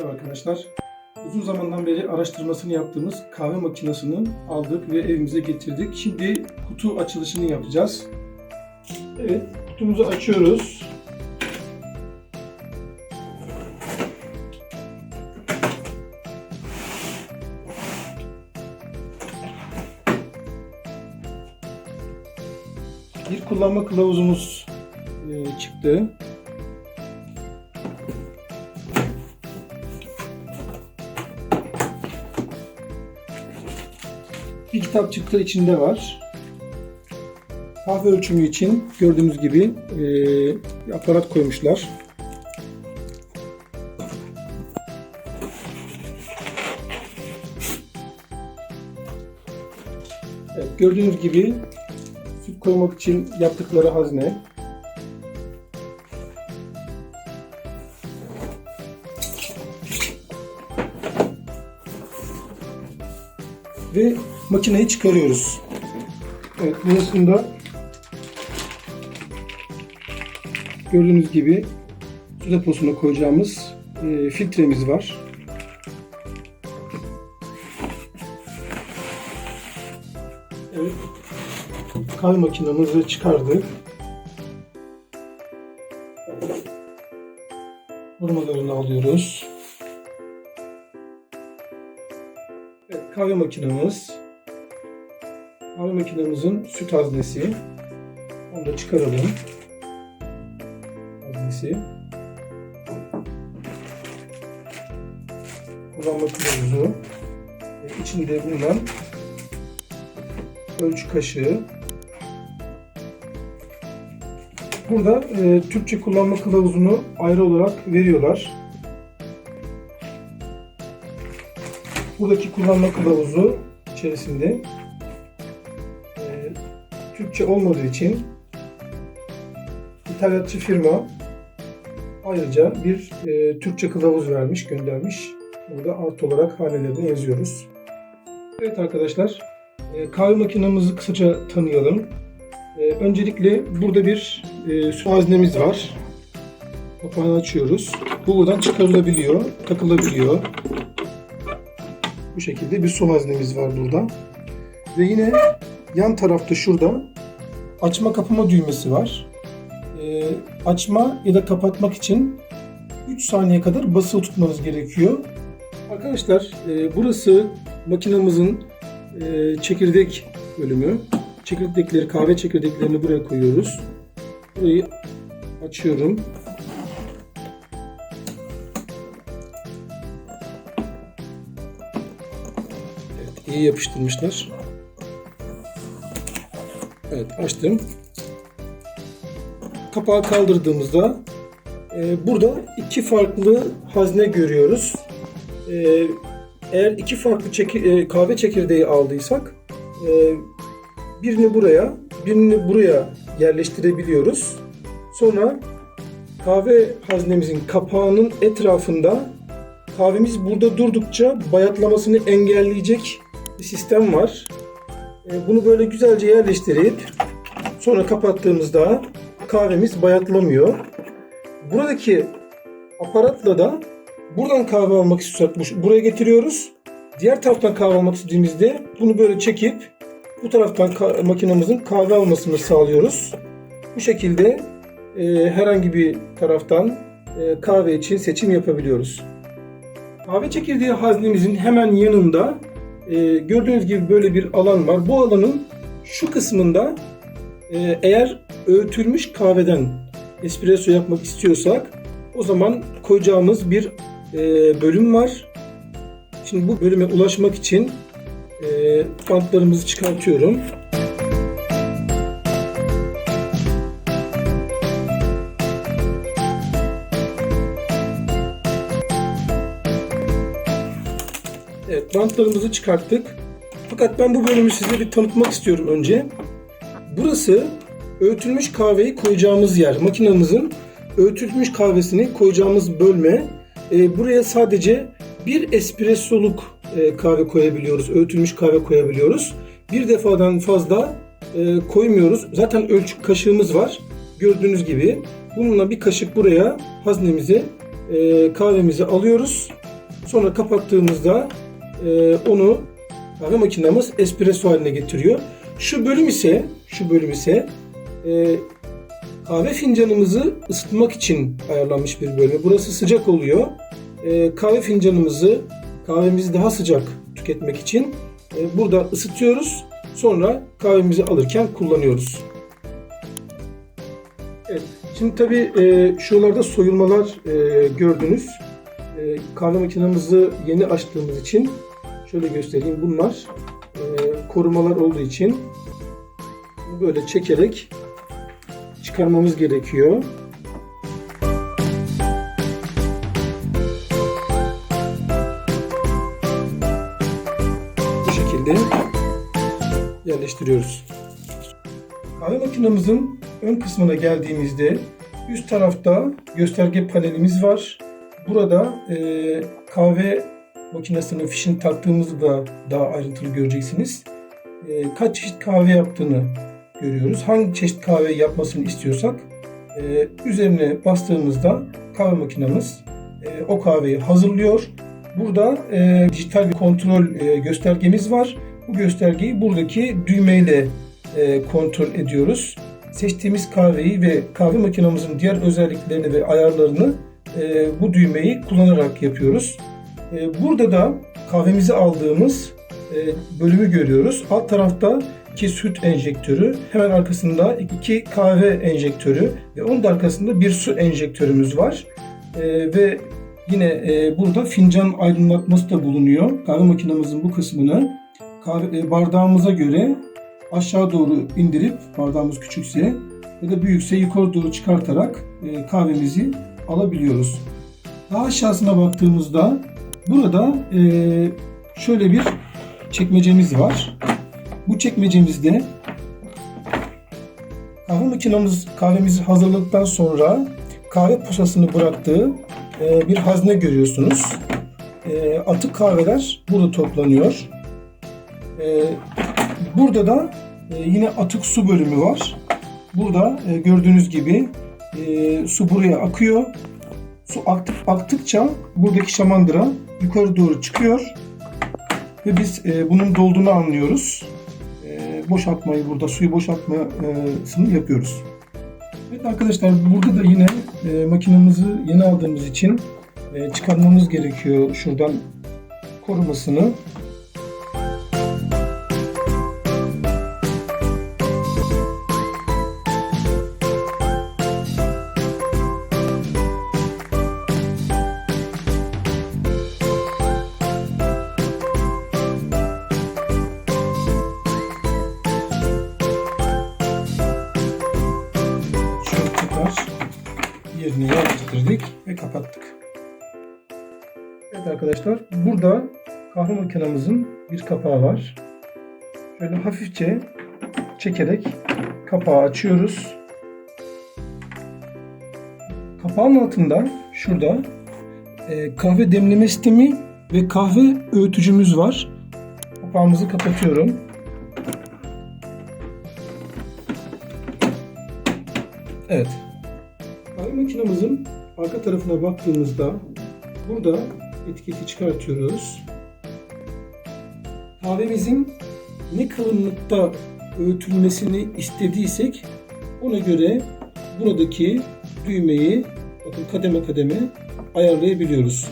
Merhaba arkadaşlar. Uzun zamandan beri araştırmasını yaptığımız kahve makinesini aldık ve evimize getirdik. Şimdi kutu açılışını yapacağız. Evet, kutumuzu açıyoruz. Bir kullanma kılavuzumuz e, çıktı. Bir kitap çıktı içinde var. Kahve ölçümü için gördüğünüz gibi e, bir aparat koymuşlar. Evet, gördüğünüz gibi süt koymak için yaptıkları hazne. Ve makineyi çıkarıyoruz. Evet, burasında gördüğünüz gibi su deposuna koyacağımız e, filtremiz var. Evet, kahve makinemizi çıkardık. Vurmalarını alıyoruz. Evet, kahve makinemiz. Kahve makinemizin süt haznesi. Onu da çıkaralım. Haznesi. Kullanma kılavuzu. Ve içinde bulunan ölçü kaşığı. Burada e, Türkçe kullanma kılavuzunu ayrı olarak veriyorlar. Buradaki kullanma kılavuzu içerisinde Türkçe olmadığı için İthalatçı firma ayrıca bir e, Türkçe kılavuz vermiş, göndermiş. Bunu da artı olarak hanelerine yazıyoruz. Evet arkadaşlar, e, kahve makinemizi kısaca tanıyalım. E, öncelikle burada bir e, su haznemiz var. Kapağını açıyoruz. Bu buradan çıkarılabiliyor, takılabiliyor. Bu şekilde bir su haznemiz var burada. Ve yine yan tarafta şurada açma kapama düğmesi var. Ee, açma ya da kapatmak için 3 saniye kadar basılı tutmanız gerekiyor. Arkadaşlar e, burası makinamızın e, çekirdek bölümü. Çekirdekleri, kahve çekirdeklerini buraya koyuyoruz. Burayı açıyorum. Evet, iyi yapıştırmışlar. Evet, açtım. Kapağı kaldırdığımızda e, burada iki farklı hazne görüyoruz. E, eğer iki farklı çeki- e, kahve çekirdeği aldıysak e, birini buraya, birini buraya yerleştirebiliyoruz. Sonra kahve haznemizin kapağının etrafında kahvemiz burada durdukça bayatlamasını engelleyecek bir sistem var. E, Bunu böyle güzelce yerleştirip sonra kapattığımızda kahvemiz bayatlamıyor. Buradaki aparatla da buradan kahve almak istiyorsak bu- buraya getiriyoruz. Diğer taraftan kahve almak istediğimizde bunu böyle çekip bu taraftan ka- makinamızın kahve almasını sağlıyoruz. Bu şekilde e, herhangi bir taraftan e, kahve için seçim yapabiliyoruz. Kahve çekirdeği haznemizin hemen yanında e, gördüğünüz gibi böyle bir alan var. Bu alanın şu kısmında e, eğer öğütülmüş kahveden espresso yapmak istiyorsak o zaman koyacağımız bir e, bölüm var. Şimdi bu bölüme ulaşmak için e, bantlarımızı çıkartıyorum. Bantlarımızı çıkarttık. Fakat ben bu bölümü size bir tanıtmak istiyorum önce. Burası öğütülmüş kahveyi koyacağımız yer. Makinamızın öğütülmüş kahvesini koyacağımız bölme. Ee, buraya sadece bir espressoluk e, kahve koyabiliyoruz. Öğütülmüş kahve koyabiliyoruz. Bir defadan fazla e, koymuyoruz. Zaten ölçü kaşığımız var. Gördüğünüz gibi. Bununla bir kaşık buraya haznemizi, e, kahvemizi alıyoruz. Sonra kapattığımızda e, onu kahve makinamız espresso haline getiriyor. Şu bölüm ise şu bölüm ise e, kahve fincanımızı ısıtmak için ayarlanmış bir bölüm. Burası sıcak oluyor. E, kahve fincanımızı kahvemizi daha sıcak tüketmek için e, burada ısıtıyoruz. Sonra kahvemizi alırken kullanıyoruz. Evet. Şimdi tabii e, şuralarda soyulmalar e, gördünüz. E, kahve makinamızı yeni açtığımız için şöyle göstereyim. Bunlar e, korumalar olduğu için böyle çekerek çıkarmamız gerekiyor. Bu şekilde yerleştiriyoruz. Kahve makinamızın ön kısmına geldiğimizde üst tarafta gösterge panelimiz var. Burada e, kahve makinesinin fişini taktığımızı da daha ayrıntılı göreceksiniz. E, kaç çeşit kahve yaptığını görüyoruz. Hangi çeşit kahve yapmasını istiyorsak e, üzerine bastığımızda kahve makinemiz e, o kahveyi hazırlıyor. Burada e, dijital bir kontrol e, göstergemiz var. Bu göstergeyi buradaki düğmeyle e, kontrol ediyoruz. Seçtiğimiz kahveyi ve kahve makinamızın diğer özelliklerini ve ayarlarını e, bu düğmeyi kullanarak yapıyoruz. E, burada da kahvemizi aldığımız e, bölümü görüyoruz. Alt tarafta iki süt enjektörü, hemen arkasında iki kahve enjektörü ve onun da arkasında bir su enjektörümüz var. E, ve yine burada fincan aydınlatması da bulunuyor. Kahve makinamızın bu kısmını bardağımıza göre aşağı doğru indirip bardağımız küçükse ya da büyükse yukarı doğru çıkartarak kahvemizi alabiliyoruz. Daha aşağısına baktığımızda burada e, şöyle bir çekmecemiz var. Bu çekmecemizde kahve makinamız kahvemizi hazırladıktan sonra kahve posasını bıraktığı e, bir hazne görüyorsunuz. E, atık kahveler burada toplanıyor. E, burada da e, yine atık su bölümü var. Burada e, gördüğünüz gibi e, su buraya akıyor. Su aktık, aktıkça buradaki şamandıra yukarı doğru çıkıyor. Ve biz e, bunun dolduğunu anlıyoruz. E, boşaltmayı burada, suyu boşaltmasını yapıyoruz. Evet arkadaşlar burada da yine e, makinamızı yeni aldığımız için e, çıkarmamız gerekiyor şuradan korumasını. Arkadaşlar burada kahve makinamızın bir kapağı var. Şöyle hafifçe çekerek kapağı açıyoruz. Kapağın altında şurada e, kahve demleme sistemi ve kahve öğütücümüz var. Kapağımızı kapatıyorum. Evet. Kahve makinamızın arka tarafına baktığımızda burada etiketi çıkartıyoruz. Kahvemizin ne kalınlıkta öğütülmesini istediysek ona göre buradaki düğmeyi bakın kademe kademe ayarlayabiliyoruz.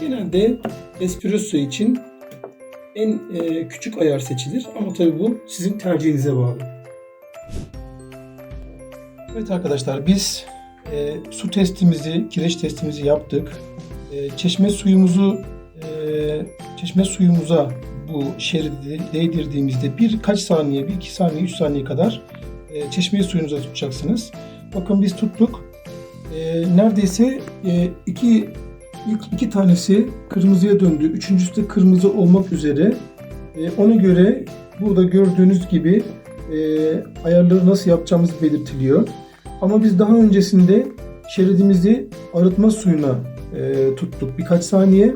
Genelde espresso için en e, küçük ayar seçilir ama tabii bu sizin tercihinize bağlı. Evet arkadaşlar biz e, su testimizi, kireç testimizi yaptık. Çeşme suyumuzu e, çeşme suyumuza bu şeridi değdirdiğimizde birkaç saniye, bir iki saniye, üç saniye kadar e, çeşme suyunuza tutacaksınız. Bakın biz tuttuk. E, neredeyse iki ilk iki tanesi kırmızıya döndü. Üçüncüsü de kırmızı olmak üzere. Ona göre burada gördüğünüz gibi ayarları nasıl yapacağımız belirtiliyor. Ama biz daha öncesinde şeridimizi arıtma suyuna e, tuttuk birkaç saniye.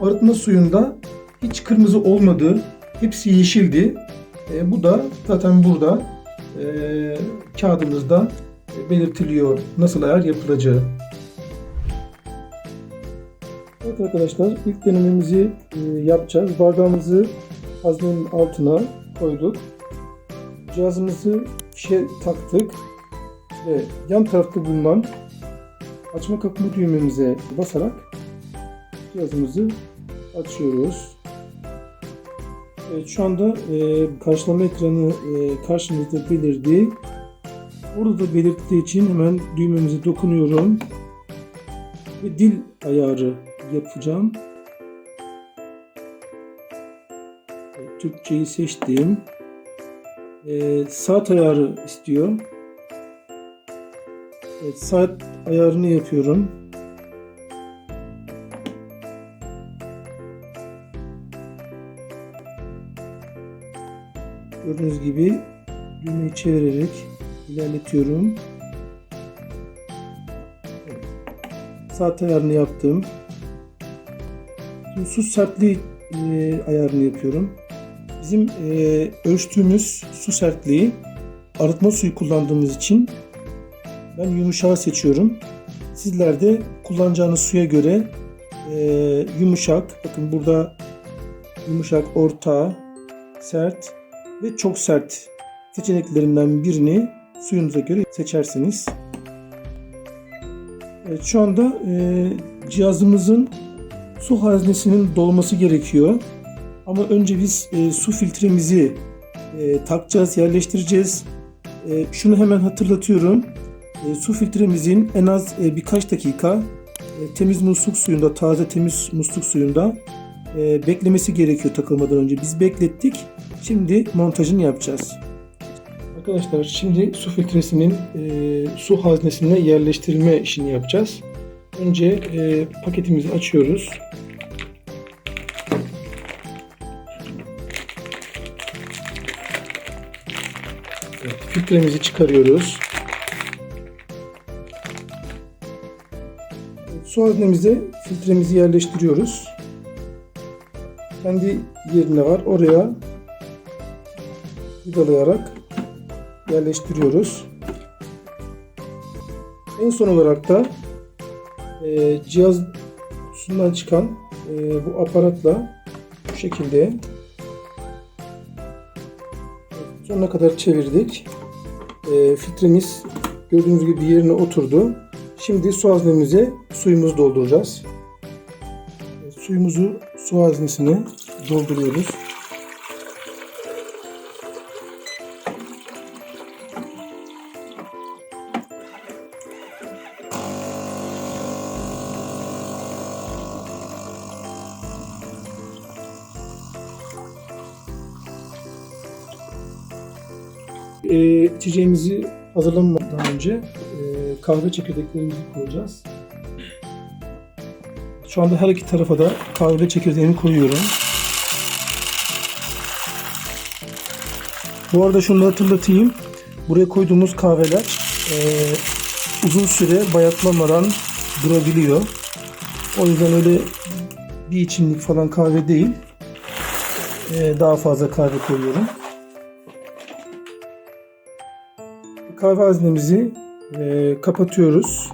Arıtma suyunda hiç kırmızı olmadı. Hepsi yeşildi. E, bu da zaten burada e, kağıdımızda belirtiliyor nasıl ayar yapılacağı. Evet arkadaşlar ilk denememizi e, yapacağız. Bardağımızı haznenin altına koyduk. Cihazımızı fişe taktık ve yan tarafta bulunan açma kapama düğmemize basarak cihazımızı açıyoruz. Evet, şu anda e, karşılama ekranı e, karşımızda belirdi. Orada da belirttiği için hemen düğmemize dokunuyorum ve dil ayarı yapacağım. Türkçeyi seçtim. Ee, saat ayarı istiyor. Evet, saat ayarını yapıyorum. Gördüğünüz gibi düğmeyi çevirerek ilerletiyorum. saat ayarını yaptım. Şimdi su sertliği e, ayarını yapıyorum. Bizim e, ölçtüğümüz su sertliği arıtma suyu kullandığımız için ben yumuşağı seçiyorum. Sizler de kullanacağınız suya göre e, yumuşak, bakın burada yumuşak, orta, sert ve çok sert seçeneklerinden birini suyunuza göre seçersiniz. Evet, şu anda e, cihazımızın su haznesinin dolması gerekiyor. Ama önce biz e, su filtremizi e, takacağız, yerleştireceğiz. E, şunu hemen hatırlatıyorum. E, su filtremizin en az e, birkaç dakika e, temiz musluk suyunda, taze temiz musluk suyunda beklemesi gerekiyor takılmadan önce. Biz beklettik. Şimdi montajını yapacağız. Arkadaşlar şimdi su filtresinin su haznesine yerleştirilme işini yapacağız. Önce paketimizi açıyoruz. Filtremizi çıkarıyoruz. Su haznemize filtremizi yerleştiriyoruz. Kendi yerine var. Oraya vidalayarak yerleştiriyoruz. En son olarak da e, cihaz kutusundan çıkan e, bu aparatla bu şekilde sonuna kadar çevirdik. E, filtremiz gördüğünüz gibi yerine oturdu. Şimdi su haznemize suyumuzu dolduracağız. Suyumuzu su haznesine dolduruyoruz. e, içeceğimizi hazırlamadan önce kahve çekirdeklerimizi koyacağız. Şu anda her iki tarafa da kahve çekirdeğini koyuyorum. Bu arada şunu hatırlatayım. Buraya koyduğumuz kahveler e, uzun süre bayatlamadan durabiliyor. O yüzden öyle bir içimlik falan kahve değil. E, daha fazla kahve koyuyorum. kahve haznemizi e, kapatıyoruz.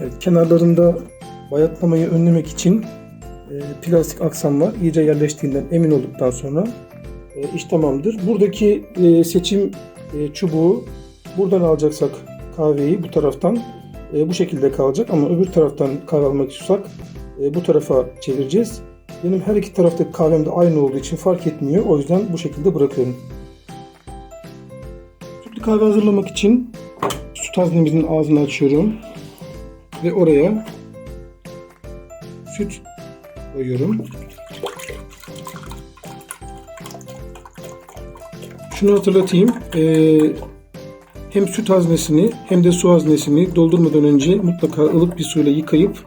Evet, kenarlarında bayatlamayı önlemek için e, plastik aksam var. İyice yerleştiğinden emin olduktan sonra e, iş tamamdır. Buradaki e, seçim e, çubuğu buradan alacaksak kahveyi bu taraftan e, bu şekilde kalacak ama öbür taraftan kahve almak istiyorsak e, bu tarafa çevireceğiz. Benim her iki taraftaki kahvem de aynı olduğu için fark etmiyor. O yüzden bu şekilde bırakıyorum. Sütlü kahve hazırlamak için süt haznemizin ağzını açıyorum. Ve oraya süt koyuyorum. Şunu hatırlatayım. Ee, hem süt haznesini hem de su haznesini doldurmadan önce mutlaka ılık bir suyla yıkayıp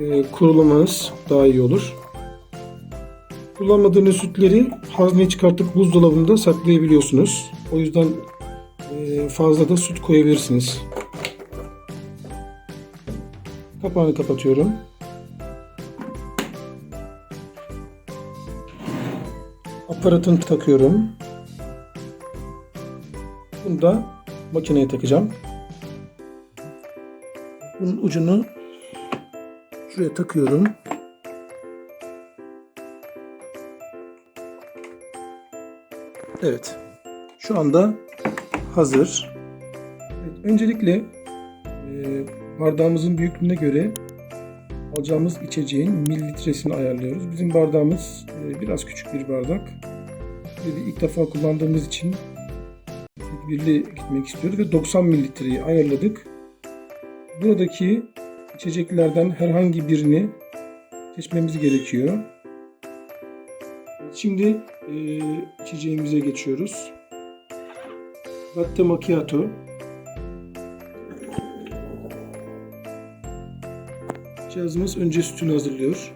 e, kurulamanız daha iyi olur. Kullanmadığınız sütleri hazneye çıkartıp buzdolabında saklayabiliyorsunuz. O yüzden e, fazla da süt koyabilirsiniz. Kapağını kapatıyorum. Aparatını takıyorum. Bunu da makineye takacağım. Bunun ucunu şuraya takıyorum. Evet. Şu anda hazır. Evet, öncelikle e, bardağımızın büyüklüğüne göre alacağımız içeceğin mililitresini ayarlıyoruz. Bizim bardağımız e, biraz küçük bir bardak. Ve ilk defa kullandığımız için birli gitmek istiyoruz ve 90 mililitreyi ayarladık. Buradaki içeceklerden herhangi birini seçmemiz gerekiyor. Şimdi e, içeceğimize geçiyoruz. Latte macchiato. Cihazımız önce sütünü hazırlıyor.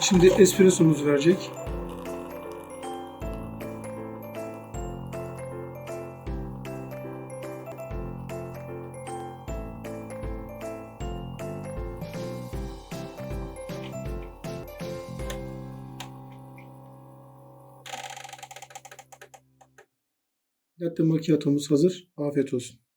Şimdi espressomuzu verecek. Latte macchiato'muz hazır. Afiyet olsun.